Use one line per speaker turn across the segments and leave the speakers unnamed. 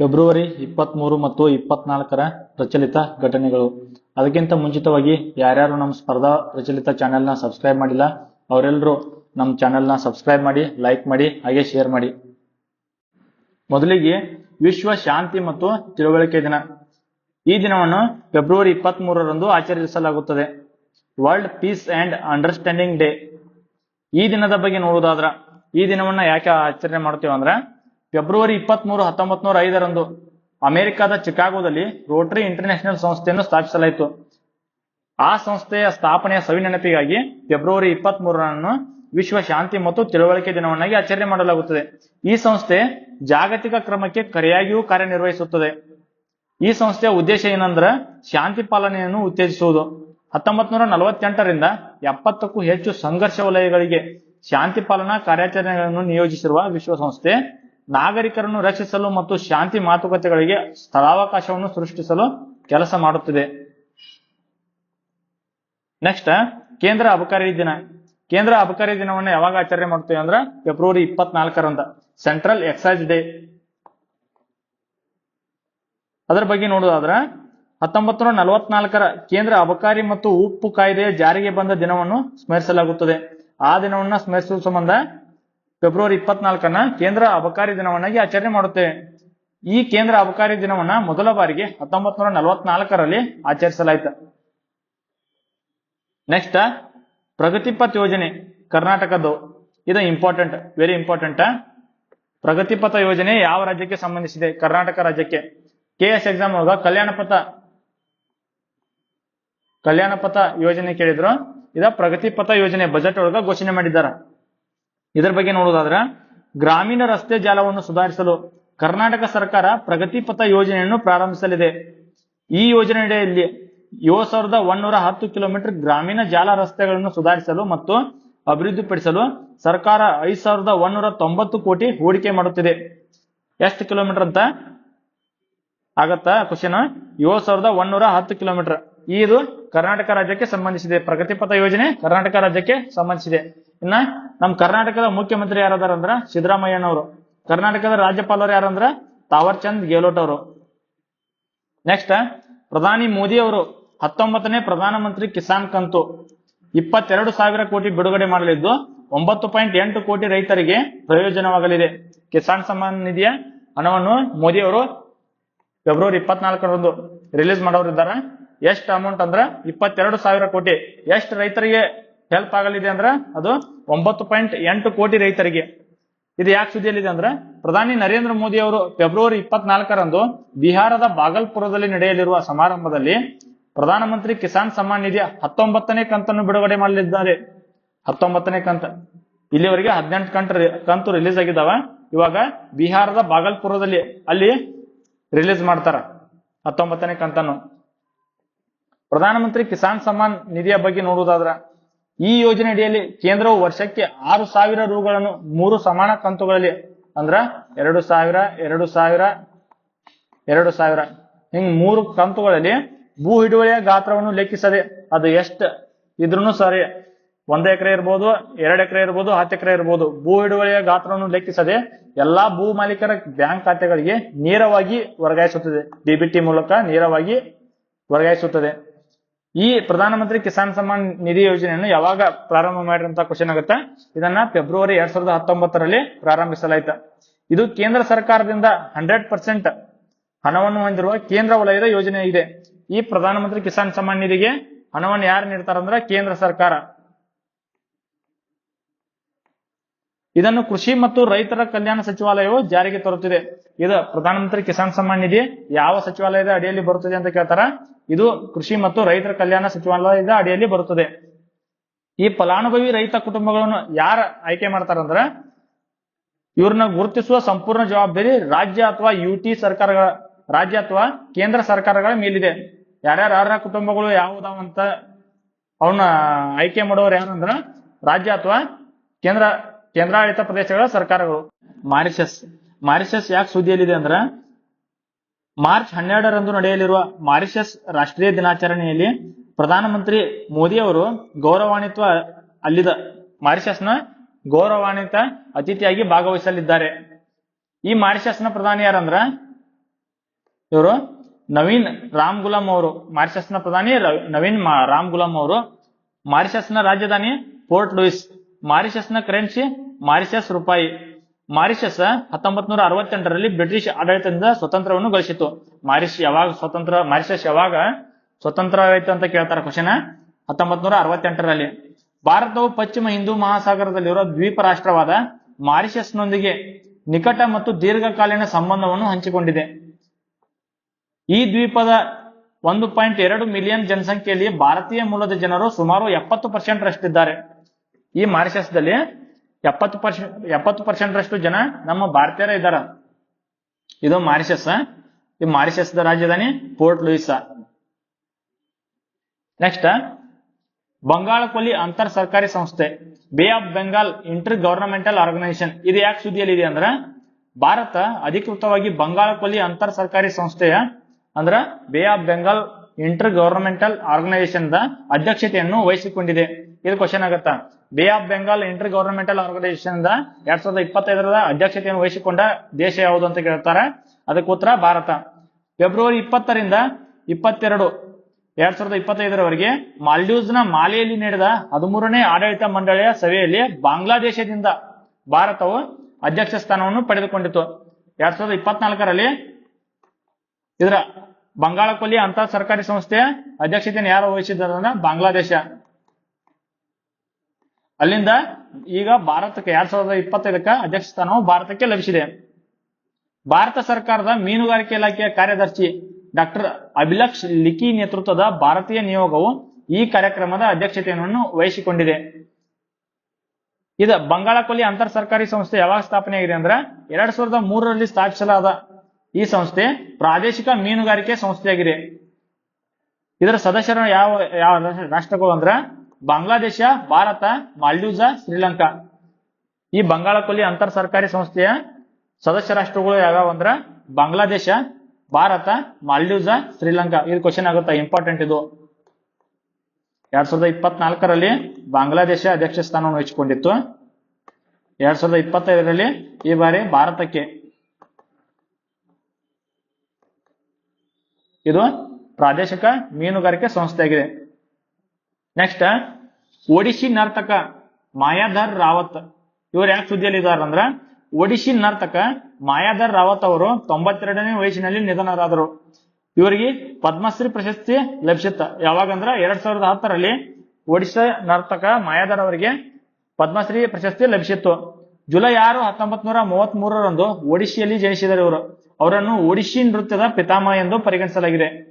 February ಇಪ್ಪತ್ಮೂರು ಮತ್ತು ಇಪ್ಪತ್ನಾಲ್ಕರ ಪ್ರಚಲಿತ ಘಟನೆಗಳು. ಅದಕ್ಕಿಂತ ಮುಂಚಿತವಾಗಿ ಯಾರ್ಯಾರು ನಮ್ಮ ಸ್ಪರ್ಧಾ ಪ್ರಚಲಿತ ಚಾನೆಲ್ನ ಸಬ್ಸ್ಕ್ರೈಬ್ ಮಾಡಿಲ್ಲ, ಅವರೆಲ್ಲರೂ ನಮ್ಮ ಚಾನೆಲ್ನ ಸಬ್ಸ್ಕ್ರೈಬ್ ಮಾಡಿ, ಲೈಕ್ ಮಾಡಿ, ಹಾಗೆ ಶೇರ್ ಮಾಡಿ. ಮೊದಲಿಗೆ ವಿಶ್ವ ಶಾಂತಿ ಮತ್ತು ತಿಳುವಳಿಕೆ ದಿನ. ಈ ದಿನವನ್ನು ಫೆಬ್ರವರಿ ಇಪ್ಪತ್ತ್ ಮೂರರಂದು ಆಚರಿಸಲಾಗುತ್ತದೆ. World peace and understanding day. ಈ ದಿನದ ಬಗ್ಗೆ ನೋಡುವುದಾದ್ರ, ಈ ದಿನವನ್ನ ಯಾಕೆ ಆಚರಣೆ ಮಾಡ್ತೇವೆ ಅಂದ್ರೆ ಫೆಬ್ರವರಿ ಇಪ್ಪತ್ತ್ ಮೂರು ಹತ್ತೊಂಬತ್ ನೂರ ಐದರಂದು ಅಮೆರಿಕದ ಚಿಕಾಗೋದಲ್ಲಿ ರೋಟರಿ ಇಂಟರ್ನ್ಯಾಷನಲ್ ಸಂಸ್ಥೆಯನ್ನು ಸ್ಥಾಪಿಸಲಾಯಿತು. ಆ ಸಂಸ್ಥೆಯ ಸ್ಥಾಪನೆಯ ಸವಿನೆನಪಿಗಾಗಿ ಫೆಬ್ರವರಿ ಇಪ್ಪತ್ತ್ ಮೂರರಂದು ವಿಶ್ವ ಶಾಂತಿ ಮತ್ತು ತಿಳುವಳಿಕೆ ದಿನವನ್ನಾಗಿ ಆಚರಣೆ ಮಾಡಲಾಗುತ್ತದೆ. ಈ ಸಂಸ್ಥೆ ಜಾಗತಿಕ ಕ್ರಮಕ್ಕೆ ಕರೆಯಾಗಿಯೂ ಕಾರ್ಯನಿರ್ವಹಿಸುತ್ತದೆ. ಈ ಸಂಸ್ಥೆಯ ಉದ್ದೇಶ ಏನಂದ್ರೆ ಶಾಂತಿ ಪಾಲನೆಯನ್ನು ಉತ್ತೇಜಿಸುವುದು. ಹತ್ತೊಂಬತ್ ನೂರ ನಲವತ್ತೆಂಟರಿಂದ ಎಪ್ಪತ್ತಕ್ಕೂ ಹೆಚ್ಚು ಸಂಘರ್ಷ ವಲಯಗಳಿಗೆ ಶಾಂತಿ ಪಾಲನಾ ಕಾರ್ಯಾಚರಣೆಗಳನ್ನು ನಿಯೋಜಿಸಿರುವ ವಿಶ್ವಸಂಸ್ಥೆ ನಾಗರಿಕರನ್ನು ರಕ್ಷಿಸಲು ಮತ್ತು ಶಾಂತಿ ಮಾತುಕತೆಗಳಿಗೆ ಸ್ಥಳಾವಕಾಶವನ್ನು ಸೃಷ್ಟಿಸಲು ಕೆಲಸ ಮಾಡುತ್ತಿದೆ. ನೆಕ್ಸ್ಟ್ ಕೇಂದ್ರ ಅಬಕಾರಿ ದಿನ. ಕೇಂದ್ರ ಅಬಕಾರಿ ದಿನವನ್ನು ಯಾವಾಗ ಆಚರಣೆ ಮಾಡ್ತೀವಿ ಅಂದ್ರೆ ಫೆಬ್ರವರಿ ಇಪ್ಪತ್ನಾಲ್ಕರಂದ ಸೆಂಟ್ರಲ್ ಎಕ್ಸೈಸ್ ಡೇ ಅದರ ಬಗ್ಗೆ ನೋಡೋದಾದ್ರೆ, ಹತ್ತೊಂಬತ್ತು ನೂರ ನಲವತ್ನಾಲ್ಕರ ಕೇಂದ್ರ ಅಬಕಾರಿ ಮತ್ತು ಉಪ್ಪು ಕಾಯ್ದೆಯ ಜಾರಿಗೆ ಬಂದ ದಿನವನ್ನು ಸ್ಮರಿಸಲಾಗುತ್ತದೆ. ಆ ದಿನವನ್ನ ಸ್ಮರಿಸುವ ಸಂಬಂಧ ಫೆಬ್ರವರಿ ಇಪ್ಪತ್ನಾಲ್ಕನ್ನ ಕೇಂದ್ರ ಅಬಕಾರಿ ದಿನವನ್ನಾಗಿ ಆಚರಣೆ ಮಾಡುತ್ತೆ. ಈ ಕೇಂದ್ರ ಅಬಕಾರಿ ದಿನವನ್ನ ಮೊದಲ ಬಾರಿಗೆ ಹತ್ತೊಂಬತ್ ನೂರ ನಲವತ್ನಾಲ್ಕರಲ್ಲಿ ಆಚರಿಸಲಾಯಿತು. ನೆಕ್ಸ್ಟ್ ಪ್ರಗತಿಪಥ್ ಯೋಜನೆ, ಕರ್ನಾಟಕದ್ದು. ಇದು ಇಂಪಾರ್ಟೆಂಟ್ ವೆರಿ ಇಂಪಾರ್ಟೆಂಟ್ ಪ್ರಗತಿಪಥ ಯೋಜನೆ ಯಾವ ರಾಜ್ಯಕ್ಕೆ ಸಂಬಂಧಿಸಿದೆ? ಕರ್ನಾಟಕ ರಾಜ್ಯಕ್ಕೆ. ಕೆ ಎಸ್ ಎಕ್ಸಾಮ್ ಒಳಗ ಕಲ್ಯಾಣ ಪಥ ಕಲ್ಯಾಣ ಪಥ ಯೋಜನೆ ಕೇಳಿದ್ರು. ಇದ ಪ್ರಗತಿಪಥ ಯೋಜನೆ ಬಜೆಟ್ ಒಳಗ ಘೋಷಣೆ ಮಾಡಿದ್ದಾರೆ ಇದರ ಬಗ್ಗೆ ನೋಡೋದಾದ್ರೆ ಗ್ರಾಮೀಣ ರಸ್ತೆ ಜಾಲವನ್ನು ಸುಧಾರಿಸಲು ಕರ್ನಾಟಕ ಸರ್ಕಾರ ಪ್ರಗತಿ ಪಥ ಯೋಜನೆಯನ್ನು ಪ್ರಾರಂಭಿಸಲಿದೆ. ಈ ಯೋಜನೆಯಲ್ಲಿ ಏಳು ಸಾವಿರದ ಒಂದೂರ ಹತ್ತು ಕಿಲೋಮೀಟರ್ ಗ್ರಾಮೀಣ ಜಾಲ ರಸ್ತೆಗಳನ್ನು ಸುಧಾರಿಸಲು ಮತ್ತು ಅಭಿವೃದ್ಧಿಪಡಿಸಲು ಸರ್ಕಾರ ಐದು ಸಾವಿರದ ಒಂದೂರ ತೊಂಬತ್ತು ಕೋಟಿ ಹೂಡಿಕೆ ಮಾಡುತ್ತಿದೆ. ಎಷ್ಟು ಕಿಲೋಮೀಟರ್ ಅಂತ ಆಗತ್ತಾ ಕ್ವಶನ್ ಏಳು ಸಾವಿರದ ಒಂದೂರ ಹತ್ತು ಕಿಲೋಮೀಟರ್. ಇದು ಕರ್ನಾಟಕ ರಾಜ್ಯಕ್ಕೆ ಸಂಬಂಧಿಸಿದೆ. ಪ್ರಗತಿಪಥ ಯೋಜನೆ ಕರ್ನಾಟಕ ರಾಜ್ಯಕ್ಕೆ ಸಂಬಂಧಿಸಿದೆ. ಇನ್ನ ನಮ್ಮ ಕರ್ನಾಟಕದ ಮುಖ್ಯಮಂತ್ರಿ ಯಾರದಾರ ಅಂದ್ರ ಸಿದ್ದರಾಮಯ್ಯನವರು. ಕರ್ನಾಟಕದ ರಾಜ್ಯಪಾಲರು ಯಾರಂದ್ರ ತಾವರ್ಚಂದ್ ಗೆಹ್ಲೋಟ್ ಅವರು. ನೆಕ್ಸ್ಟ್ ಪ್ರಧಾನಿ ಮೋದಿ ಅವರು. ಹತ್ತೊಂಬತ್ತನೇ ಪ್ರಧಾನಮಂತ್ರಿ ಕಿಸಾನ್ ಕಂತು. ಇಪ್ಪತ್ತೆರಡು ಸಾವಿರ ಕೋಟಿ ಬಿಡುಗಡೆ ಮಾಡಲಿದ್ದು ಒಂಬತ್ತು ಪಾಯಿಂಟ್ ಎಂಟು ಕೋಟಿ ರೈತರಿಗೆ ಪ್ರಯೋಜನವಾಗಲಿದೆ. ಕಿಸಾನ್ ಸಮ್ಮಾನ್ ನಿಧಿಯ ಹಣವನ್ನು ಮೋದಿ ಅವರು ಫೆಬ್ರವರಿ ಇಪ್ಪತ್ನಾಲ್ಕರಂದು ರಿಲೀಸ್ ಮಾಡೋರಿದ್ದಾರೆ. ಎಷ್ಟು ಅಮೌಂಟ್ ಅಂದ್ರ ಇಪ್ಪತ್ತೆರಡು ಸಾವಿರ ಕೋಟಿ. ಎಷ್ಟು ರೈತರಿಗೆ ಹೆಲ್ಪ್ ಆಗಲಿದೆ ಅಂದ್ರೆ ಅದು ಒಂಬತ್ತು ಪಾಯಿಂಟ್ ಎಂಟು ಕೋಟಿ ರೈತರಿಗೆ. ಇದು ಯಾಕೆ ಸುದ್ದಿಯಲ್ಲಿದೆ ಅಂದ್ರೆ ಪ್ರಧಾನಿ ನರೇಂದ್ರ ಮೋದಿ ಅವರು ಫೆಬ್ರವರಿ ಇಪ್ಪತ್ನಾಲ್ಕರಂದು ಬಿಹಾರದ ಬಾಗಲ್ಪುರದಲ್ಲಿ ನಡೆಯಲಿರುವ ಸಮಾರಂಭದಲ್ಲಿ ಪ್ರಧಾನಮಂತ್ರಿ ಕಿಸಾನ್ ಸಮ್ಮಾನ್ ನಿಧಿಯ ಹತ್ತೊಂಬತ್ತನೇ ಕಂತನ್ನು ಬಿಡುಗಡೆ ಮಾಡಲಿದ್ದಾರೆ. ಹತ್ತೊಂಬತ್ತನೇ ಕಂತ. ಇಲ್ಲಿವರೆಗೆ ಹದಿನೆಂಟು ಕಂತ ಕಂತು ರಿಲೀಸ್ ಆಗಿದ್ದಾವ. ಇವಾಗ ಬಿಹಾರದ ಬಾಗಲ್ಪುರದಲ್ಲಿ ಅಲ್ಲಿ ರಿಲೀಸ್ ಮಾಡ್ತಾರ ಹತ್ತೊಂಬತ್ತನೇ ಕಂತನ್ನು. ಪ್ರಧಾನಮಂತ್ರಿ ಕಿಸಾನ್ ಸಮ್ಮಾನ್ ನಿಧಿಯ ಬಗ್ಗೆ ನೋಡುವುದಾದ್ರ ಈ ಯೋಜನೆಯಡಿಯಲ್ಲಿ ಕೇಂದ್ರವು ವರ್ಷಕ್ಕೆ ಆರು ಸಾವಿರ ರೂಗಳನ್ನು ಮೂರು ಸಮಾನ ಕಂತುಗಳಲ್ಲಿ, ಅಂದ್ರ ಎರಡು ಸಾವಿರ ಎರಡು ಸಾವಿರ ಎರಡು ಸಾವಿರ. ಹಿಂಗ್ ಮೂರು ಕಂತುಗಳಲ್ಲಿ ಭೂ ಹಿಡುವಳಿಯ ಗಾತ್ರವನ್ನು ಲೆಕ್ಕಿಸದೆ ಅದು ಎಷ್ಟು ಇದ್ರೂ ಸರಿ, ಒಂದ್ ಎಕರೆ ಇರ್ಬೋದು, ಎರಡ್ ಎಕರೆ ಇರ್ಬೋದು, ಹತ್ತು ಎಕರೆ ಇರ್ಬೋದು, ಭೂ ಹಿಡುವಳಿಯ ಗಾತ್ರವನ್ನು ಲೆಕ್ಕಿಸದೆ ಎಲ್ಲಾ ಭೂ ಮಾಲೀಕರ ಬ್ಯಾಂಕ್ ಖಾತೆಗಳಿಗೆ ನೇರವಾಗಿ ವರ್ಗಾಯಿಸುತ್ತದೆ. ಡಿಬಿಟಿ ಮೂಲಕ ನೇರವಾಗಿ ವರ್ಗಾಯಿಸುತ್ತದೆ. ಈ ಪ್ರಧಾನಮಂತ್ರಿ ಕಿಸಾನ್ ಸಮ್ಮಾನ್ ನಿಧಿ ಯೋಜನೆಯನ್ನು ಯಾವಾಗ ಪ್ರಾರಂಭ ಮಾಡಿರಂತ ಕ್ವಶನ್ ಆಗುತ್ತೆ? ಇದನ್ನ ಫೆಬ್ರವರಿ ಎರಡ್ ಸಾವಿರದ ಹತ್ತೊಂಬತ್ತರಲ್ಲಿ ಪ್ರಾರಂಭಿಸಲಾಯಿತು. ಇದು ಕೇಂದ್ರ ಸರ್ಕಾರದಿಂದ ಹಂಡ್ರೆಡ್ ಪರ್ಸೆಂಟ್ ಹಣವನ್ನು ಹೊಂದಿರುವ ಕೇಂದ್ರ ವಲಯದ ಯೋಜನೆ ಇದೆ. ಈ ಪ್ರಧಾನಮಂತ್ರಿ ಕಿಸಾನ್ ಸಮ್ಮಾನ್ ನಿಧಿಗೆ ಹಣವನ್ನು ಯಾರು ನೀಡ್ತಾರಂದ್ರೆ ಕೇಂದ್ರ ಸರ್ಕಾರ. ಇದನ್ನು ಕೃಷಿ ಮತ್ತು ರೈತರ ಕಲ್ಯಾಣ ಸಚಿವಾಲಯವು ಜಾರಿಗೆ ತರುತ್ತಿದೆ. ಇದು ಪ್ರಧಾನಮಂತ್ರಿ ಕಿಸಾನ್ ಸಮ್ಮಾನ್ ನಿಧಿ ಯಾವ ಸಚಿವಾಲಯದ ಅಡಿಯಲ್ಲಿ ಬರುತ್ತದೆ ಅಂತ ಕೇಳ್ತಾರ? ಇದು ಕೃಷಿ ಮತ್ತು ರೈತರ ಕಲ್ಯಾಣ ಸಚಿವಾಲಯದ ಅಡಿಯಲ್ಲಿ ಬರುತ್ತದೆ. ಈ ಫಲಾನುಭವಿ ರೈತ ಕುಟುಂಬಗಳನ್ನು ಯಾರ ಆಯ್ಕೆ ಮಾಡ್ತಾರಂದ್ರ ಇವ್ರನ್ನ ಗುರುತಿಸುವ ಸಂಪೂರ್ಣ ಜವಾಬ್ದಾರಿ ರಾಜ್ಯ ಅಥವಾ ಯುಟಿ ಸರ್ಕಾರಗಳ, ರಾಜ್ಯ ಅಥವಾ ಕೇಂದ್ರ ಸರ್ಕಾರಗಳ ಮೇಲಿದೆ. ಯಾರ್ಯಾರ ಕುಟುಂಬಗಳು ಯಾವುದಾವಂತ ಅವನ್ನ ಆಯ್ಕೆ ಮಾಡೋರು ಯಾರಂದ್ರ ರಾಜ್ಯ ಅಥವಾ ಕೇಂದ್ರ ಕೇಂದ್ರಾಡಳಿತ ಪ್ರದೇಶಗಳ ಸರ್ಕಾರಗಳು. ಮಾರಿಷಸ್ ಮಾರಿಷಸ್ ಯಾಕೆ ಸುದ್ದಿಯಲ್ಲಿದೆ ಅಂದ್ರ, ಮಾರ್ಚ್ ಹನ್ನೆರಡರಂದು ನಡೆಯಲಿರುವ ಮಾರಿಷಸ್ ರಾಷ್ಟ್ರೀಯ ದಿನಾಚರಣೆಯಲ್ಲಿ ಪ್ರಧಾನಮಂತ್ರಿ ಮೋದಿ ಅವರು ಗೌರವಾನ್ವಿತ ಅಲ್ಲಿದ ಮಾರಿಷಸ್ನ ಗೌರವಾನ್ವಿತ ಅತಿಥಿಯಾಗಿ ಭಾಗವಹಿಸಲಿದ್ದಾರೆ. ಈ ಮಾರಿಷಸ್ನ ಪ್ರಧಾನಿ ಯಾರಂದ್ರ, ಇವರು ನವೀನ್ ರಾಮ್ ಗುಲಾಂ ಅವರು. ಮಾರಿಷಸ್ನ ಪ್ರಧಾನಿ ನವೀನ್ ರಾಮ್ ಗುಲಾಂ ಅವರು. ಮಾರಿಷಸ್ನ ರಾಜಧಾನಿ ಪೋರ್ಟ್ ಲೂಯಿಸ್. ಮಾರಿಷಸ್ನ ಕರೆನ್ಸಿ, ಮಾರಿಷಸ್ ರೂಪಾಯಿ. ಮಾರಿಷಸ್ ಹತ್ತೊಂಬತ್ ನೂರ ಅರವತ್ತೆಂಟರಲ್ಲಿ ಬ್ರಿಟಿಷ್ ಆಡಳಿತದಿಂದ ಸ್ವತಂತ್ರವನ್ನು ಗಳಿಸಿತು ಮಾರಿಷ್ ಯಾವಾಗ ಸ್ವತಂತ್ರ, ಮಾರಿಷಸ್ ಯಾವಾಗ ಸ್ವತಂತ್ರ ಆಯ್ತು ಅಂತ ಕೇಳ್ತಾರೆ ಕ್ವಶನ್ ಹತ್ತೊಂಬತ್ ನೂರ ಅರವತ್ತೆಂಟರಲ್ಲಿ ಭಾರತವು ಪಶ್ಚಿಮ ಹಿಂದೂ ಮಹಾಸಾಗರದಲ್ಲಿರುವ ದ್ವೀಪ ರಾಷ್ಟ್ರವಾದ ಮಾರಿಷಸ್ನೊಂದಿಗೆ ನಿಕಟ ಮತ್ತು ದೀರ್ಘಕಾಲೀನ ಸಂಬಂಧವನ್ನು ಹಂಚಿಕೊಂಡಿದೆ. ಈ ದ್ವೀಪದ ಒಂದು ಪಾಯಿಂಟ್ ಎರಡು ಮಿಲಿಯನ್ ಜನಸಂಖ್ಯೆಯಲ್ಲಿ ಭಾರತೀಯ ಮೂಲದ ಜನರು ಸುಮಾರು ಎಪ್ಪತ್ತು ಪರ್ಸೆಂಟ್ ರಷ್ಟಿದ್ದಾರೆ ಈ ಮಾರಿಷಸ್ದಲ್ಲಿ ಎಪ್ಪತ್ತು ಪರ್ಸೆಂಟ್ ಎಪ್ಪತ್ತು ಪರ್ಸೆಂಟ್ ರಷ್ಟು ಜನ ನಮ್ಮ ಭಾರತೀಯರ ಇದ್ದಾರ. ಇದು ಮಾರಿಷಸ್. ಈ ಮಾರಿಷಸ್ದ ರಾಜಧಾನಿ ಪೋರ್ಟ್ ಲೂಯಿಸ. ನೆಕ್ಸ್ಟ್ ಬಂಗಾಳ ಕೊಲ್ಲಿ ಅಂತರ್ ಸರ್ಕಾರಿ ಸಂಸ್ಥೆ, bay of Bengal intergovernmental organisation. ಇದು ಯಾಕೆ ಸುದ್ದಿಯಲ್ಲಿ ಇದೆ ಅಂದ್ರ, ಭಾರತ ಅಧಿಕೃತವಾಗಿ ಬಂಗಾಳ ಕೊಲ್ಲಿ ಅಂತರ್ ಸರ್ಕಾರಿ ಸಂಸ್ಥೆಯ, ಅಂದ್ರ bay of Bengal intergovernmental organisation the ಅಧ್ಯಕ್ಷತೆಯನ್ನು ವಹಿಸಿಕೊಂಡಿದೆ. ಇದು ಕ್ವಶನ್ ಆಗತ್ತ? Bay of Bengal intergovernmental organisation ಎರಡ್ ಸಾವಿರದ ಇಪ್ಪತ್ತೈದರ ಅಧ್ಯಕ್ಷತೆಯನ್ನು ವಹಿಸಿಕೊಂಡ ದೇಶ ಯಾವುದು ಅಂತ ಕೇಳ್ತಾರೆ? ಅದಕ್ಕೆ ಉತ್ತರ ಭಾರತ. ಫೆಬ್ರವರಿ ಇಪ್ಪತ್ತರಿಂದ ಇಪ್ಪತ್ತೆರಡು, ಎರಡ್ ಸಾವಿರದ ಇಪ್ಪತ್ತೈದರವರೆಗೆ ಮಾಲ್ಡೀವ್ಸ್ನ ಮಾಲೆಯಲ್ಲಿ ನಡೆದ ಹದಿಮೂರನೇ ಆಡಳಿತ ಮಂಡಳಿಯ ಸಭೆಯಲ್ಲಿ ಬಾಂಗ್ಲಾದೇಶದಿಂದ ಭಾರತವು ಅಧ್ಯಕ್ಷ ಸ್ಥಾನವನ್ನು ಪಡೆದುಕೊಂಡಿತು ಎರಡ್ ಸಾವಿರದ ಇಪ್ಪತ್ನಾಲ್ಕರಲ್ಲಿ ಇದರ ಬಂಗಾಳ ಕೊಲ್ಲಿ ಅಂತರ್ ಸರ್ಕಾರಿ ಸಂಸ್ಥೆಯ ಅಧ್ಯಕ್ಷತೆಯನ್ನು ಯಾರು ವಹಿಸಿದ್ದಾರೆ ಅಂದ್ರೆ ಬಾಂಗ್ಲಾದೇಶ. ಅಲ್ಲಿಂದ ಈಗ ಭಾರತಕ್ಕೆ ಎರಡ್ ಸಾವಿರದ ಇಪ್ಪತ್ತೈದಕ್ಕ ಅಧ್ಯಕ್ಷ ಸ್ಥಾನವು ಭಾರತಕ್ಕೆ ಲಭಿಸಿದೆ. ಭಾರತ ಸರ್ಕಾರದ ಮೀನುಗಾರಿಕೆ ಇಲಾಖೆಯ ಕಾರ್ಯದರ್ಶಿ ಡಾಕ್ಟರ್ ಅಭಿಲಕ್ಷ್ ಲಿಖಿ ನೇತೃತ್ವದ ಭಾರತೀಯ ನಿಯೋಗವು ಈ ಕಾರ್ಯಕ್ರಮದ ಅಧ್ಯಕ್ಷತೆಯನ್ನು ವಹಿಸಿಕೊಂಡಿದೆ. ಇದ ಬಂಗಾಳ ಕೊಲ್ಲಿ ಅಂತರ್ ಸರ್ಕಾರಿ ಸಂಸ್ಥೆ ಯಾವಾಗ ಸ್ಥಾಪನೆ ಆಗಿದೆ ಅಂದ್ರೆ ಎರಡ್ ಸಾವಿರದ ಮೂರರಲ್ಲಿ ಸ್ಥಾಪಿಸಲಾದ ಈ ಸಂಸ್ಥೆ ಪ್ರಾದೇಶಿಕ ಮೀನುಗಾರಿಕೆ ಸಂಸ್ಥೆಯಾಗಿದೆ. ಇದರ ಸದಸ್ಯರು ಯಾವ ಯಾವ ರಾಷ್ಟ್ರಗಳು ಅಂದ್ರ ಬಾಂಗ್ಲಾದೇಶ, ಭಾರತ, ಮಾಲ್ಡೀವ್ಸ, ಶ್ರೀಲಂಕಾ. ಈ ಬಂಗಾಳ ಕೊಲ್ಲಿ ಅಂತರ್ ಸರ್ಕಾರಿ ಸಂಸ್ಥೆಯ ಸದಸ್ಯ ರಾಷ್ಟ್ರಗಳು ಯಾವ್ಯಾವ ಅಂದ್ರ ಬಾಂಗ್ಲಾದೇಶ, ಭಾರತ, ಮಾಲ್ಡೀವ್ಸ, ಶ್ರೀಲಂಕಾ. ಇದು ಕ್ವಶನ್ ಆಗುತ್ತೆ? ಇಂಪಾರ್ಟೆಂಟ್ ಇದು. ಎರಡ್ ಸಾವಿರದ ಇಪ್ಪತ್ನಾಲ್ಕರಲ್ಲಿ ಬಾಂಗ್ಲಾದೇಶ ಅಧ್ಯಕ್ಷ ಸ್ಥಾನವನ್ನು ವಹಿಸಿಕೊಂಡಿತ್ತು. ಎರಡ್ ಸಾವಿರದ ಇಪ್ಪತ್ತೈದರಲ್ಲಿ ಈ ಬಾರಿ ಭಾರತಕ್ಕೆ ಇದು ಪ್ರಾದೇಶಿಕ ಮೀನುಗಾರಿಕೆ ಸಂಸ್ಥೆಯಾಗಿದೆ. ನೆಕ್ಸ್ಟ್ ಒಡಿಶಿ ನರ್ತಕ ಮಾಯಾಧರ್ ರಾವತ್ ಇವರು ಯಾಕೆ ಸುದ್ದಿಯಲ್ಲಿ ಇದ್ದಾರಂದ್ರ ಒಡಿಶಿ ನರ್ತಕ ಮಾಯಾಧರ್ ರಾವತ್ ಅವರು ತೊಂಬತ್ತೆರಡನೇ ವಯಸ್ಸಿನಲ್ಲಿ ನಿಧನರಾದರು. ಇವರಿಗೆ ಪದ್ಮಶ್ರೀ ಪ್ರಶಸ್ತಿ ಲಭಿಸಿತ್ತ. ಯಾವಾಗಂದ್ರ ಎರಡ್ ಸಾವಿರದ ಹತ್ತರಲ್ಲಿ ಒಡಿಶಾ ನರ್ತಕ ಮಾಯಾಧರ್ ಅವರಿಗೆ ಪದ್ಮಶ್ರೀ ಪ್ರಶಸ್ತಿ ಲಭಿಸಿತ್ತು. ಜುಲೈ ಆರು ಹತ್ತೊಂಬತ್ ನೂರ ಮೂವತ್ತ್ ಮೂರರಂದು ಒಡಿಶಿಯಲ್ಲಿ ಜನಿಸಿದರು ಇವರು. ಅವರನ್ನು ಒಡಿಶಿ ನೃತ್ಯದ ಪಿತಾಮಹ ಎಂದು ಪರಿಗಣಿಸಲಾಗಿದೆ.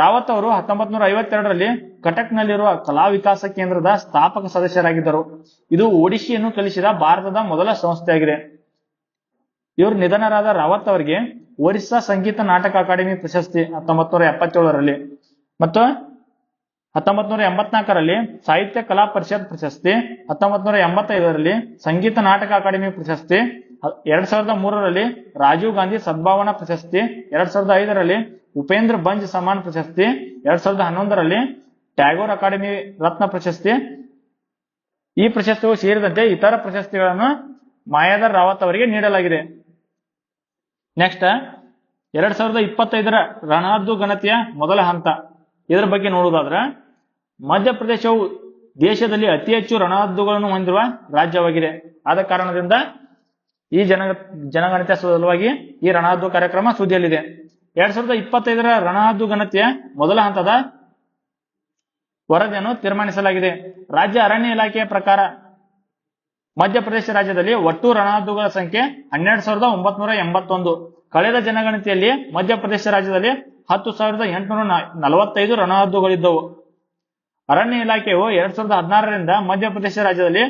ರಾವತ್ ಅವರು ಹತ್ತೊಂಬತ್ ನೂರ ಐವತ್ತೆರಡರಲ್ಲಿ ಕಟಕ್ನಲ್ಲಿರುವ ಕಲಾ ವಿಕಾಸ ಕೇಂದ್ರದ ಸ್ಥಾಪಕ ಸದಸ್ಯರಾಗಿದ್ದರು. ಇದು ಒಡಿಶಿಯನ್ನು ಕಲಿಸಿದ ಭಾರತದ ಮೊದಲ ಸಂಸ್ಥೆಯಾಗಿದೆ. ಇವರು ನಿಧನರಾದ ರಾವತ್ ಅವರಿಗೆ ಒರಿಸ್ಸಾ ಸಂಗೀತ ನಾಟಕ ಅಕಾಡೆಮಿ ಪ್ರಶಸ್ತಿ ಹತ್ತೊಂಬತ್ ನೂರ ಎಪ್ಪತ್ತೇಳರಲ್ಲಿ ಮತ್ತು ಹತ್ತೊಂಬತ್ ನೂರ ಎಂಬತ್ನಾಲ್ಕರಲ್ಲಿ ಸಾಹಿತ್ಯ ಕಲಾ ಪರಿಷತ್ ಪ್ರಶಸ್ತಿ ಹತ್ತೊಂಬತ್ ನೂರ ಎಂಬತ್ತೈದರಲ್ಲಿ ಸಂಗೀತ ನಾಟಕ ಅಕಾಡೆಮಿ ಪ್ರಶಸ್ತಿ, ಎರಡ್ ಸಾವಿರದ ಮೂರರಲ್ಲಿ ರಾಜೀವ್ ಗಾಂಧಿ ಸದ್ಭಾವನಾ ಪ್ರಶಸ್ತಿ, ಎರಡ್ ಸಾವಿರದ ಐದರಲ್ಲಿ ಉಪೇಂದ್ರ ಬಂಜ್ ಸಮಾನ್ ಪ್ರಶಸ್ತಿ ಎರಡ್ ಸಾವಿರದ ಹನ್ನೊಂದರಲ್ಲಿ ಟ್ಯಾಗೋರ್ ಅಕಾಡೆಮಿ ರತ್ನ ಪ್ರಶಸ್ತಿ. ಈ ಪ್ರಶಸ್ತಿಗಳು ಸೇರಿದಂತೆ ಇತರ ಪ್ರಶಸ್ತಿಗಳನ್ನು ಮಾಯಾಧರ್ ರಾವತ್ ಅವರಿಗೆ ನೀಡಲಾಗಿದೆ. ನೆಕ್ಸ್ಟ್ ಎರಡ್ ಸಾವಿರದ ಇಪ್ಪತ್ತೈದರ ರಣಾರ್ದು ಗಣತಿಯ ಮೊದಲ ಹಂತ. ಇದರ ಬಗ್ಗೆ ನೋಡುವುದಾದ್ರೆ, ಮಧ್ಯಪ್ರದೇಶವು ದೇಶದಲ್ಲಿ ಅತಿ ಹೆಚ್ಚು ರಣಹದ್ದುಗಳನ್ನು ಹೊಂದಿರುವ ರಾಜ್ಯವಾಗಿದೆ. ಆದ ಕಾರಣದಿಂದ ಈ ಜನ, ಜನಗಣತಿಯ ಸಲುವಾಗಿ ಈ ರಣಹದ್ದು ಕಾರ್ಯಕ್ರಮ ಸುದ್ದಿಯಲ್ಲಿದೆ. ಎರಡ್ ಸಾವಿರದ ಇಪ್ಪತ್ತೈದರ ರಣಹದ್ದು ಗಣತಿಯ ಮೊದಲ ಹಂತದ ವರದಿಯನ್ನು ತೀರ್ಮಾನಿಸಲಾಗಿದೆ. ರಾಜ್ಯ ಅರಣ್ಯ ಇಲಾಖೆಯ ಪ್ರಕಾರ ಮಧ್ಯಪ್ರದೇಶ ರಾಜ್ಯದಲ್ಲಿ ಒಟ್ಟು ರಣಹದ್ದುಗಳ ಸಂಖ್ಯೆ ಹನ್ನೆರಡು ಸಾವಿರದ ಒಂಬತ್ನೂರ ಎಂಬತ್ತೊಂದು. ಕಳೆದ ಜನಗಣತಿಯಲ್ಲಿ ಮಧ್ಯಪ್ರದೇಶ ರಾಜ್ಯದಲ್ಲಿ ಹತ್ತು ಸಾವಿರದ ಎಂಟುನೂರ ನಲವತ್ತೈದು ರಣಹದ್ದುಗಳಿದ್ದವು ಅರಣ್ಯ ಇಲಾಖೆಯು ಎರಡ್ ಸಾವಿರದ ಹದಿನಾರರಿಂದ ಮಧ್ಯಪ್ರದೇಶ ರಾಜ್ಯದಲ್ಲಿ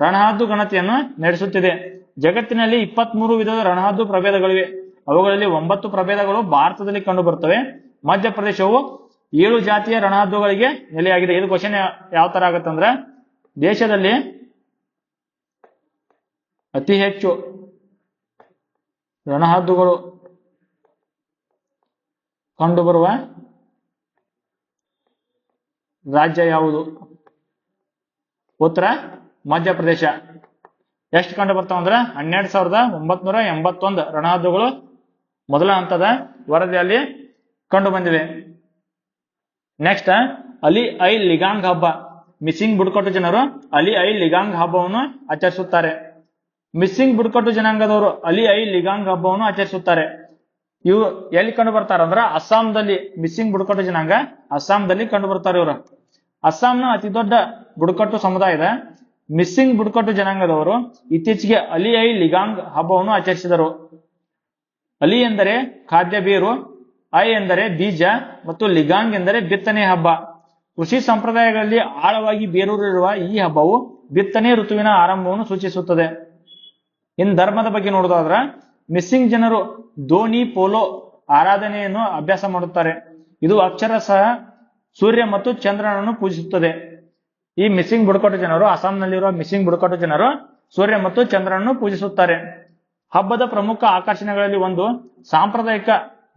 ರಣಹದ್ದು ಗಣತಿಯನ್ನು ನಡೆಸುತ್ತಿದೆ. ಜಗತ್ತಿನಲ್ಲಿ ಇಪ್ಪತ್ಮೂರು ವಿಧದ ರಣಹದ್ದು ಪ್ರಭೇದಗಳಿವೆ. ಅವುಗಳಲ್ಲಿ ಒಂಬತ್ತು ಪ್ರಭೇದಗಳು ಭಾರತದಲ್ಲಿ ಕಂಡುಬರುತ್ತವೆ. ಮಧ್ಯಪ್ರದೇಶವು ಏಳು ಜಾತಿಯ ರಣಹದ್ದುಗಳಿಗೆ ನೆಲೆಯಾಗಿದೆ. ಇದು ಕ್ವಶನ್ ಯಾವ ತರ ಆಗತ್ತಂದ್ರೆ ದೇಶದಲ್ಲಿ ಅತಿ ಹೆಚ್ಚು ರಣಹದ್ದುಗಳು ಕಂಡುಬರುವ ರಾಜ್ಯ ಯಾವುದು? ಉತ್ತರ ಮಧ್ಯಪ್ರದೇಶ. ಎಷ್ಟು ಕಂಡು ಬರ್ತಾವ ಅಂದ್ರೆ, ಹನ್ನೆರಡು ಸಾವಿರದ ಒಂಬತ್ನೂರ ಎಂಬತ್ತೊಂದು ರಣಹದ್ದುಗಳು ಮೊದಲ ಹಂತದ ವರದಿಯಲ್ಲಿ ಕಂಡು ಬಂದಿವೆ. ನೆಕ್ಸ್ಟ್ ಅಲಿ ಐ ಲಿಗಾಂಗ್ ಹಬ್ಬ. ಮಿಸ್ಸಿಂಗ್ ಬುಡಕಟ್ಟು ಜನರು ಅಲಿ ಐ ಲಿಗಾಂಗ್ ಹಬ್ಬವನ್ನು ಆಚರಿಸುತ್ತಾರೆ. ಮಿಸ್ಸಿಂಗ್ ಬುಡಕಟ್ಟು ಜನಾಂಗದವರು ಅಲಿ ಐ ಲಿಗಾಂಗ್ ಹಬ್ಬವನ್ನು ಆಚರಿಸುತ್ತಾರೆ. ಇವು ಎಲ್ಲಿ ಕಂಡು ಬರ್ತಾರೆ ಅಂದ್ರ ಅಸ್ಸಾಂದಲ್ಲಿ ಮಿಸ್ಸಿಂಗ್ ಬುಡಕಟ್ಟು ಜನಾಂಗ ಅಸ್ಸಾಂದಲ್ಲಿ ಕಂಡು ಬರ್ತಾರೆ ಇವರು. ಅಸ್ಸಾಂನ ಅತಿ ದೊಡ್ಡ ಬುಡಕಟ್ಟು ಸಮುದಾಯದ ಮಿಸ್ಸಿಂಗ್ ಬುಡಕಟ್ಟು ಜನಾಂಗದವರು ಇತ್ತೀಚೆಗೆ ಅಲಿ ಐ ಲಿಗಾಂಗ್ ಹಬ್ಬವನ್ನು ಆಚರಿಸಿದರು. ಅಲಿ ಎಂದರೆ ಖಾದ್ಯ ಬೇರು, ಐ ಎಂದರೆ ಬೀಜ ಮತ್ತು ಲಿಗಾಂಗ್ ಎಂದರೆ ಬಿತ್ತನೆ ಹಬ್ಬ. ಕೃಷಿ ಸಂಪ್ರದಾಯಗಳಲ್ಲಿ ಆಳವಾಗಿ ಬೇರೂರಿರುವ ಈ ಹಬ್ಬವು ಬಿತ್ತನೆ ಋತುವಿನ ಆರಂಭವನ್ನು ಸೂಚಿಸುತ್ತದೆ. ಇನ್ ಧರ್ಮದ ಬಗ್ಗೆ ನೋಡೋದಾದ್ರ ಮಿಸ್ಸಿಂಗ್ ಜನರು ಧೋನಿ, ಪೋಲೋ ಆರಾಧನೆಯನ್ನು ಅಭ್ಯಾಸ ಮಾಡುತ್ತಾರೆ. ಇದು ಅಕ್ಷರ ಸಹ ಸೂರ್ಯ ಮತ್ತು ಚಂದ್ರನನ್ನು ಪೂಜಿಸುತ್ತದೆ. ಈ ಮಿಸ್ಸಿಂಗ್ ಬುಡಕಟ್ಟು ಜನರು, ಅಸ್ಸಾಂನಲ್ಲಿರುವ ಮಿಸ್ಸಿಂಗ್ ಬುಡಕಟ್ಟು ಜನರು ಸೂರ್ಯ ಮತ್ತು ಚಂದ್ರನನ್ನು ಪೂಜಿಸುತ್ತಾರೆ. ಹಬ್ಬದ ಪ್ರಮುಖ ಆಕರ್ಷಣೆಗಳಲ್ಲಿ ಒಂದು ಸಾಂಪ್ರದಾಯಿಕ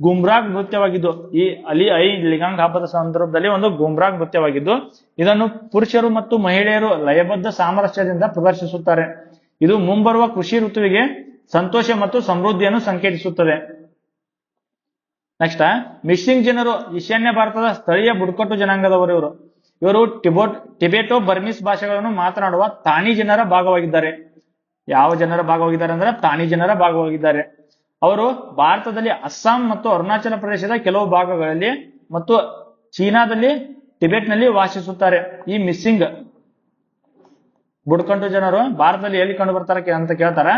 ಗುಮ್ರಾಗ್ ನೃತ್ಯವಾಗಿದ್ದು, ಈ ಅಲಿ ಐ ಲಿಗಾಂಗ್ ಹಬ್ಬದ ಸಂದರ್ಭದಲ್ಲಿ ಒಂದು ಗುಮ್ರಾಗ್ ನೃತ್ಯವಾಗಿದ್ದು, ಇದನ್ನು ಪುರುಷರು ಮತ್ತು ಮಹಿಳೆಯರು ಲಯಬದ್ಧ ಸಾಮರಸ್ಯದಿಂದ ಪ್ರದರ್ಶಿಸುತ್ತಾರೆ. ಇದು ಮುಂಬರುವ ಕೃಷಿ ಋತುವಿಗೆ ಸಂತೋಷ ಮತ್ತು ಸಮೃದ್ಧಿಯನ್ನು ಸಂಕೇತಿಸುತ್ತದೆ. ನೆಕ್ಸ್ಟ್, ಮಿಸ್ಸಿಂಗ್ ಜನರು ಈಶಾನ್ಯ ಭಾರತದ ಸ್ಥಳೀಯ ಬುಡಕಟ್ಟು ಜನಾಂಗದವರು ಇವರು. ಇವರು ಟಿಬೋಟ್ ಟಿಬೆಟೋ ಬರ್ಮಿಸ್ ಭಾಷೆಗಳನ್ನು ಮಾತನಾಡುವ ತಾನಿ ಜನರ ಭಾಗವಾಗಿದ್ದಾರೆ. ಯಾವ ಜನರ ಭಾಗವಾಗಿದ್ದಾರೆ ಅಂದ್ರೆ ಪ್ರಾಣಿ ಜನರ ಭಾಗವಾಗಿದ್ದಾರೆ. ಅವರು ಭಾರತದಲ್ಲಿ ಅಸ್ಸಾಂ ಮತ್ತು ಅರುಣಾಚಲ ಪ್ರದೇಶದ ಕೆಲವು ಭಾಗಗಳಲ್ಲಿ ಮತ್ತು ಚೀನಾದಲ್ಲಿ, ಟಿಬೆಟ್ನಲ್ಲಿ ವಾಸಿಸುತ್ತಾರೆ. ಈ ಮಿಸ್ಸಿಂಗ್ ಬುಡ್ಕಂಡು ಜನರು ಭಾರತದಲ್ಲಿ ಎಲ್ಲಿ ಕಂಡು ಬರ್ತಾರೆ ಅಂತ ಕೇಳ್ತಾರ.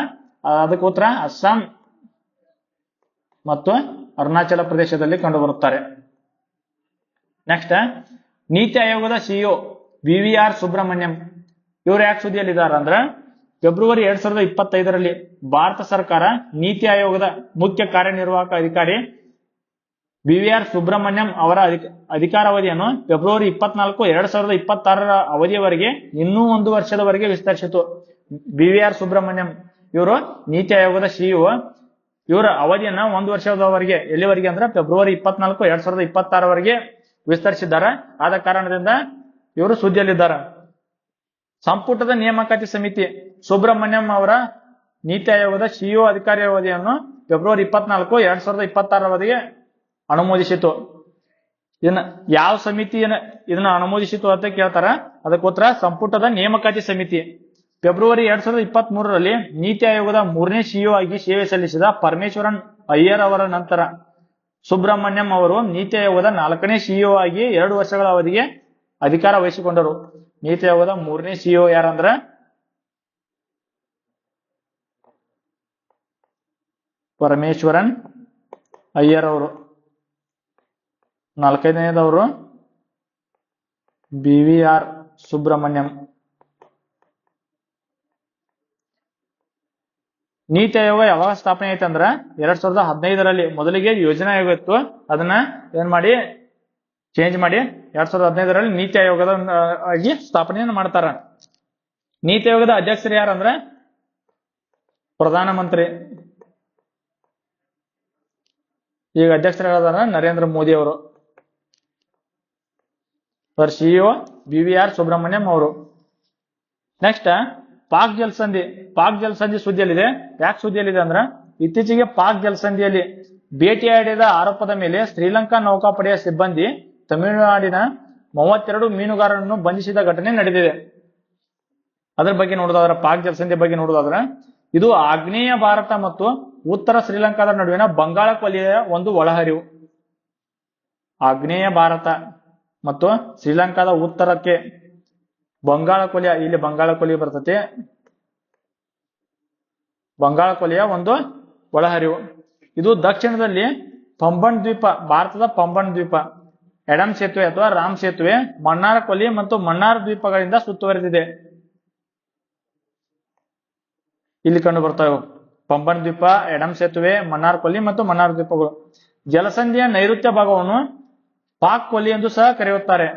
ಅದಕ್ಕೆ ಉತ್ತರ ಅಸ್ಸಾಂ ಮತ್ತು ಅರುಣಾಚಲ ಪ್ರದೇಶದಲ್ಲಿ ಕಂಡು ಬರುತ್ತಾರೆ ನೆಕ್ಸ್ಟ್, ನೀತಿ ಆಯೋಗದ CEO V V R Subrahmanyam. ಇವರು ಯಾಕೆ ಸುದ್ದಿಯಲ್ಲಿದ್ದಾರೆ ಅಂದ್ರೆ ಫೆಬ್ರವರಿ ಎರಡ್ ಸಾವಿರದ ಇಪ್ಪತ್ತೈದರಲ್ಲಿ ಭಾರತ ಸರ್ಕಾರ ನೀತಿ ಆಯೋಗದ ಮುಖ್ಯ ಕಾರ್ಯನಿರ್ವಾಹಕ ಅಧಿಕಾರಿ ಬಿ ವಿ ಆರ್ ಸುಬ್ರಹ್ಮಣ್ಯಂ ಅವರ ಅಧಿಕ- ಅಧಿಕಾರಾವಧಿಯನ್ನು ಫೆಬ್ರವರಿ ಇಪ್ಪತ್ನಾಲ್ಕು ಎರಡ್ ಸಾವಿರದ ಇಪ್ಪತ್ತಾರರ ಅವಧಿಯವರೆಗೆ ಇನ್ನೂ ಒಂದು ವರ್ಷದವರೆಗೆ ವಿಸ್ತರಿಸಿತು. ಬಿ ವಿ ಆರ್ ಸುಬ್ರಹ್ಮಣ್ಯಂ ಇವರು ನೀತಿ ಆಯೋಗದ ಸಿಇಒ ಇವರ ಅವಧಿಯನ್ನ ಒಂದು ವರ್ಷದವರೆಗೆ, ಎಲ್ಲಿವರೆಗೆ ಅಂದ್ರೆ ಫೆಬ್ರವರಿ ಇಪ್ಪತ್ನಾಲ್ಕು ಎರಡ್ ಸಾವಿರದ ಇಪ್ಪತ್ತಾರವರೆಗೆ ವಿಸ್ತರಿಸಿದ್ದಾರೆ. ಆದ ಕಾರಣದಿಂದ ಇವರು ಸುದ್ದಿಯಲ್ಲಿದ್ದಾರೆ. ಸಂಪುಟದ ನೇಮಕಾತಿ ಸಮಿತಿ ಸುಬ್ರಹ್ಮಣ್ಯಂ ಅವರ ನೀತಿ ಆಯೋಗದ ಸಿಇಒ ಅಧಿಕಾರಿ ಅವಧಿಯನ್ನು ಫೆಬ್ರವರಿ ಇಪ್ಪತ್ನಾಲ್ಕು ಎರಡ್ ಸಾವಿರದ ಇಪ್ಪತ್ತಾರವರೆಗೆ ಅನುಮೋದಿಸಿತು. ಇದನ್ನ ಯಾವ ಸಮಿತಿ ಇದನ್ನ ಅನುಮೋದಿಸಿತು ಅಂತ ಕೇಳ್ತಾರ? ಅದಕ್ಕೆ ಉತ್ತರ ಸಂಪುಟದ ನೇಮಕಾತಿ ಸಮಿತಿ. ಫೆಬ್ರವರಿ ಎರಡ್ ಸಾವಿರದ ಇಪ್ಪತ್ತ್ ಮೂರರಲ್ಲಿ ನೀತಿ ಆಯೋಗದ ಮೂರನೇ ಸಿಇಒ ಆಗಿ ಸೇವೆ ಸಲ್ಲಿಸಿದ ಪರಮೇಶ್ವರನ್ ಅಯ್ಯರ್ ಅವರ ನಂತರ ಸುಬ್ರಹ್ಮಣ್ಯಂ ಅವರು ನೀತಿ ಆಯೋಗದ ನಾಲ್ಕನೇ ಸಿಇಒ ಆಗಿ ಎರಡು ವರ್ಷಗಳ ಅವಧಿಗೆ ಅಧಿಕಾರ ವಹಿಸಿಕೊಂಡರು. ನೀತಿ ಆಯೋಗದ ಮೂರನೇ ಸಿಇಒ ಯಾರಂದ್ರ? ಪರಮೇಶ್ವರನ್ ಅಯ್ಯರ್ ಅವರು. ನಾಲ್ಕೈದನೇದವರು? B V R Subrahmanyam. NITI Aayog ಯಾವಾಗ ಸ್ಥಾಪನೆ ಆಯ್ತಂದ್ರ ಎರಡ್ ಸಾವಿರದ ಹದಿನೈದರಲ್ಲಿ ಮೊದಲಿಗೆ ಯೋಜನೆ ಆಯೋಗ ಇತ್ತು ಅದನ್ನ ಏನ್ ಮಾಡಿ ಚೇಂಜ್ ಮಾಡಿ. ಎರಡ್ ಸಾವಿರದ ಹದಿನೈದರಲ್ಲಿ ನೀತಿ ಆಯೋಗದ ಆಗಿ ಸ್ಥಾಪನೆಯನ್ನು ಮಾಡ್ತಾರ. ನೀತಿ ಆಯೋಗದ ಅಧ್ಯಕ್ಷರು ಯಾರಂದ್ರೆ ಪ್ರಧಾನಮಂತ್ರಿ. ಈಗ ಅಧ್ಯಕ್ಷರು ಯಾರಾದಾರ ನರೇಂದ್ರ ಮೋದಿ ಅವರು. Sir CEO B R Subrahmanyam ಅವರು. ನೆಕ್ಸ್ಟ್ ಪಾಕ್ ಜಲಸಂಧಿ ಪಾಕ್ ಜಲಸಂಧಿ ಸುದ್ದಿಯಲ್ಲಿದೆ. ಯಾಕೆ ಸುದ್ದಿಯಲ್ಲಿದೆ ಅಂದ್ರೆ? ಇತ್ತೀಚೆಗೆ ಪಾಕ್ ಜಲಸಂಧಿಯಲ್ಲಿ ಭೇಟಿಯಾಡಿದ ಆರೋಪದ ಮೇಲೆ ಶ್ರೀಲಂಕಾ ನೌಕಾಪಡೆಯ ಸಿಬ್ಬಂದಿ ತಮಿಳುನಾಡಿನ ಮೂವತ್ತೆರಡು ಮೀನುಗಾರರನ್ನು ಬಂಧಿಸಿದ ಘಟನೆ ನಡೆದಿದೆ. ಅದರ ಬಗ್ಗೆ ನೋಡೋದಾದ್ರೆ ಪಾಕ್ ಜಲಸಂಧಿ ಬಗ್ಗೆ ನೋಡೋದಾದ್ರೆ ಇದು ಆಗ್ನೇಯ ಭಾರತ ಮತ್ತು ಉತ್ತರ ಶ್ರೀಲಂಕಾದ ನಡುವಿನ ಬಂಗಾಳ ಕೊಲ್ಲಿಯ ಒಂದು ಒಳಹರಿವು. ಆಗ್ನೇಯ ಭಾರತ ಮತ್ತು ಶ್ರೀಲಂಕಾದ ಉತ್ತರಕ್ಕೆ ಬಂಗಾಳ ಕೊಲೆಯ ಇಲ್ಲಿ ಬಂಗಾಳ ಕೊಲ್ಲಿ ಬರ್ತತಿ. ಬಂಗಾಳ ಕೊಲೆಯ ಒಂದು ಒಳಹರಿವು. ಇದು ದಕ್ಷಿಣದಲ್ಲಿ ಪಂಬನ್ ದ್ವೀಪ ಭಾರತದ ಪಂಬನ್ ದ್ವೀಪ ಎಡಮ್ ಸೇತುವೆ ಅಥವಾ ರಾಮ್ ಸೇತುವೆ ಮನ್ನಾರ್ ಕೊಲ್ಲಿ ಮತ್ತು ಮಣ್ಣಾರ ದ್ವೀಪಗಳಿಂದ ಸುತ್ತುವರೆದಿದೆ. ಇಲ್ಲಿ ಕಂಡು ಬರ್ತಾವೆ ಪಂಬನ್ ದ್ವೀಪ, ಎಡಂ ಸೇತುವೆ ಮನ್ನಾರ್ ಕೊಲ್ಲಿ ಮತ್ತು ಮನ್ನಾರ್ ದ್ವೀಪಗಳು. ಜಲಸಂಧಿಯ ನೈಋತ್ಯ ಭಾಗವನ್ನು ಪಾಕ್ ಕೊಲ್ಲಿ ಎಂದು ಸಹ ಕರೆಯುತ್ತಾರೆ.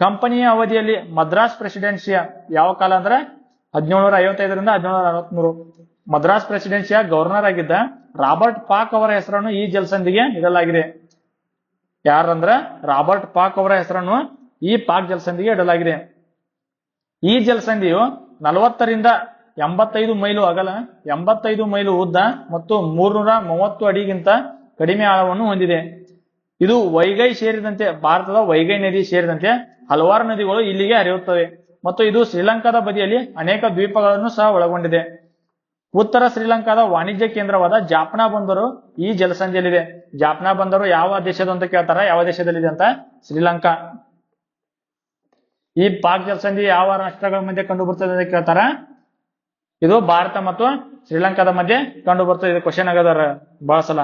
ಕಂಪನಿಯ ಅವಧಿಯಲ್ಲಿ ಮದ್ರಾಸ್ ಪ್ರೆಸಿಡೆನ್ಸಿಯ ಯಾವ ಕಾಲ ಅಂದ್ರೆ ಹದಿನೇಳುನೂರ ಐವತ್ತೈದರಿಂದ ಹದಿನೇಳುನೂರ ಅರವತ್ಮೂರು ಮದ್ರಾಸ್ ಪ್ರೆಸಿಡೆನ್ಸಿಯ ಗವರ್ನರ್ ಆಗಿದ್ದ ರಾಬರ್ಟ್ ಪಾಕ್ ಅವರ ಹೆಸರನ್ನು ಈ ಜಲಸಂಧಿಗೆ ಇಡಲಾಗಿದೆ ಯಾರಂದ್ರ ರಾಬರ್ಟ್ ಪಾಕ್ ಅವರ ಹೆಸರನ್ನು ಈ ಪಾಕ್ ಜಲಸಂಧಿಗೆ ಇಡಲಾಗಿದೆ. ಈ ಜಲಸಂಧಿಯು ನಲವತ್ತರಿಂದ ಎಂಬತ್ತೈದು ಮೈಲು ಅಗಲ, ಎಂಬತ್ತೈದು ಮೈಲು ಉದ್ದ ಮತ್ತು ಮೂರ್ನೂರ ಮೂವತ್ತು ಅಡಿಗಿಂತ ಕಡಿಮೆ ಆಳವನ್ನು ಹೊಂದಿದೆ. ಇದು ವೈಗೈ ಸೇರಿದಂತೆ, ಭಾರತದ ವೈಗೈ ನದಿ ಸೇರಿದಂತೆ ಹಲವಾರು ನದಿಗಳು ಇಲ್ಲಿಗೆ ಹರಿಯುತ್ತವೆ. ಮತ್ತು ಇದು ಶ್ರೀಲಂಕಾದ ಬದಿಯಲ್ಲಿ ಅನೇಕ ದ್ವೀಪಗಳನ್ನು ಸಹ ಒಳಗೊಂಡಿದೆ. ಉತ್ತರ ಶ್ರೀಲಂಕಾದ ವಾಣಿಜ್ಯ ಕೇಂದ್ರವಾದ ಜಾಪ್ನಾ ಬಂದರು ಈ ಜಲಸಂಧಿಯಲ್ಲಿದೆ ಜಾಪ್ನಾ ಬಂದರು ಯಾವ ದೇಶದ ಅಂತ ಕೇಳ್ತಾರ? ಯಾವ ದೇಶದಲ್ಲಿದೆ ಅಂತ? ಶ್ರೀಲಂಕಾ. ಈ ಪಾಕ್ ಜಲಸಂಧಿ ಯಾವ ರಾಷ್ಟ್ರಗಳ ಮಧ್ಯೆ ಕಂಡು ಬರ್ತದೆ ಅಂತ ಕೇಳ್ತಾರ? ಇದು ಭಾರತ ಮತ್ತು ಶ್ರೀಲಂಕಾದ ಮಧ್ಯೆ ಕಂಡು ಬರ್ತದೆ ಇದು ಕ್ವಶನ್ ಆಗದಾರ ಬಹಳ ಸಲ